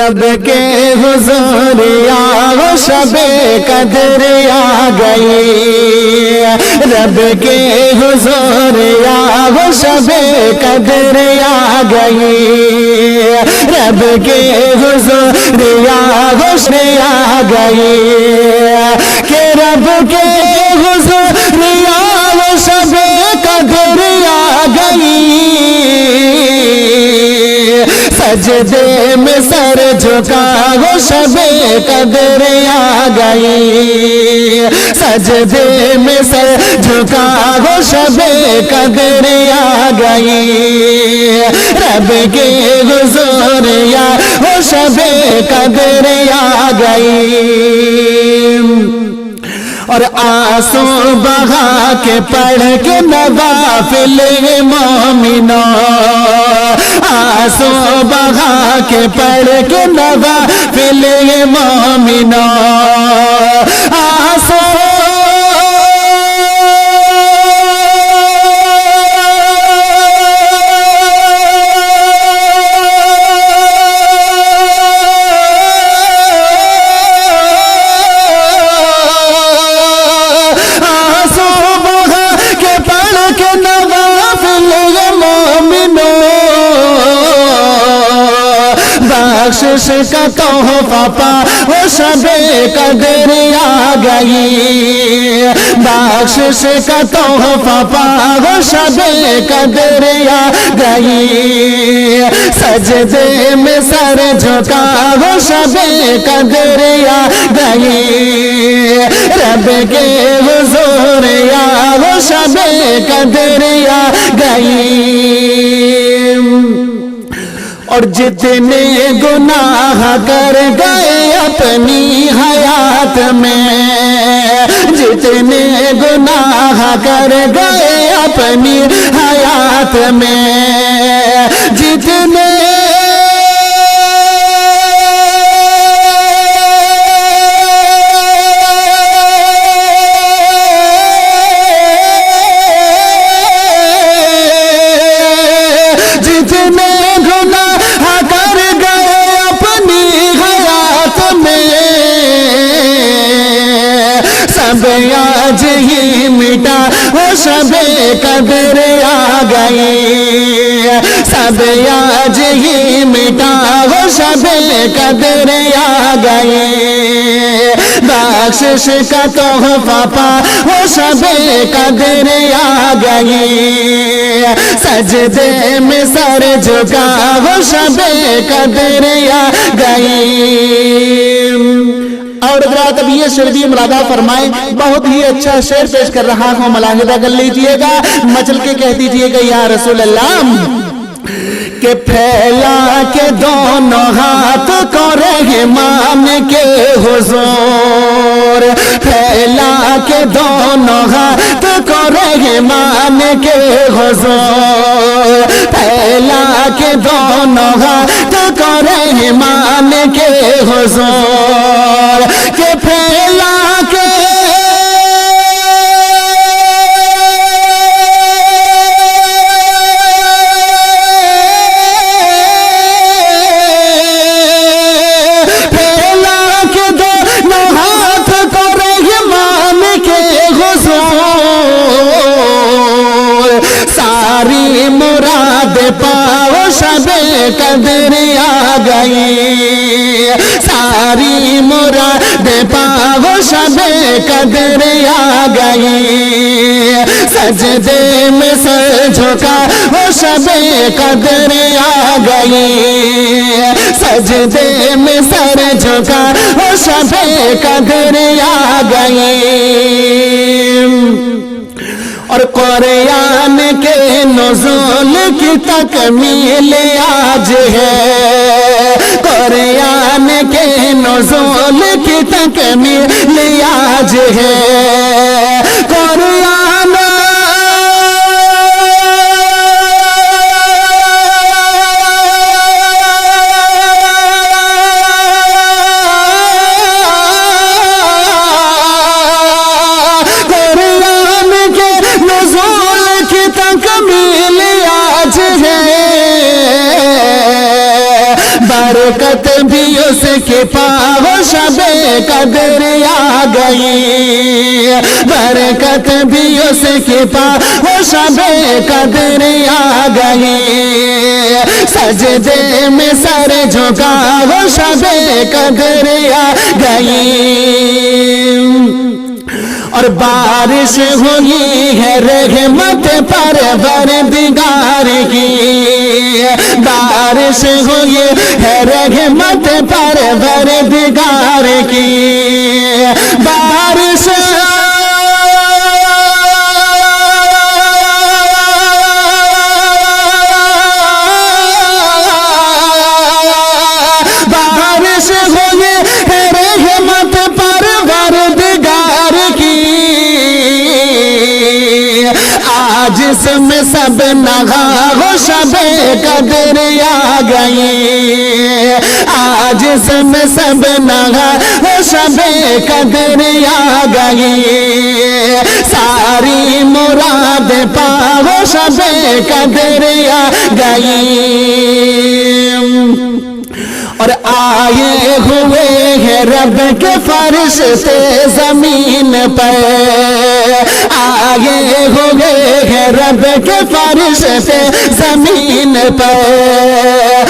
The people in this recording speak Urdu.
رب کے حضور یا شب قدر آ گئی رب کے حضور یا شب قدر آ گئی رب کے حضور یا حسن آ گئی کہ رب سجدے میں سر جھکا، وہ شب قدر آ گئی۔ سجدے میں سر جھکا، وہ شب قدر آ گئی۔ رب کے حضور یا، وہ شب قدر آ گئی۔ اور آنسو بہا کے پڑھ کے نوافل مومنو آنسو بہا کے پڑھ کے نوافل مومنو بخشش کا تحفہ پا وہ شب قدر آ گئی بخشش کا تحفہ پا وہ شب قدر آ گئی سجدے میں سر جھکا وہ شب قدر آ گئی رب کے حضور یا وہ شب قدر آ گئی اور جتنے گناہ کر گئے اپنی حیات میں، جتنے گناہ کر گئے اپنی حیات میں، جتنے جتنے آج ہی مٹا، وہ شب قدر آ گئی۔ سب آج ہی مٹا، وہ شب قدر آ گئی۔ بخشش کا تحفہ پا، وہ شب قدر آ گئی۔ سجدے میں سر جھکا، وہ شب قدر آ گئی۔ اور حضرات اب یہ شعر بھی مرادہ فرمائے بہت ہی اچھا شعر پیش کر رہا ہوں ملاحظہ کر لیجیے گا، مچل کے کہہ دیجیے گا، یا رسول اللہ، کہ پھیلا کے دونوں ہاتھ کو رحمان کے حضور، پھیلا کے دونوں ہاتھ کو رحمان کے حضور، پھیلا کے دونوں ہاتھ کو رحمان کے حضور۔ کہ پھیلا کے پھیلا کے دونوں ساری شب قدر آ گئی ساری مراد پاؤ شب قدر آ گئی سجدے میں سر جھکا وہ شب قدر آ گئی سجدے میں سر جھکا وہ شب قدر آ گئی اور قرآن کے نزول کی تکمیل آج ہے۔ قرآن کے نزول کی تکمیل آج ہے۔ قرآن تکمیل آج ہے۔ برکت بھی اس کے پاؤ شب قدر آ گئی۔ برکت بھی اس کے پاؤ شب قدر آ گئی۔ سجدے میں سر جھکا وہ شب قدر آ گئی۔ اور بارش ہوئی ہے، رحمت پر بردگار کی۔ بارش ہوئی ہے، رحمت پر بردگار کی۔ آج اس میں سب نگا ہو شب قدر آ گئی آج میں سب نگا ہو شب قدر آ گئی ساری مراد پاو شب قدر آ گئی اور آئے ہوئے ہیں رب کے فرش سے زمین پر۔ آئے ہوئے ہیں رب کے فرش سے زمین پر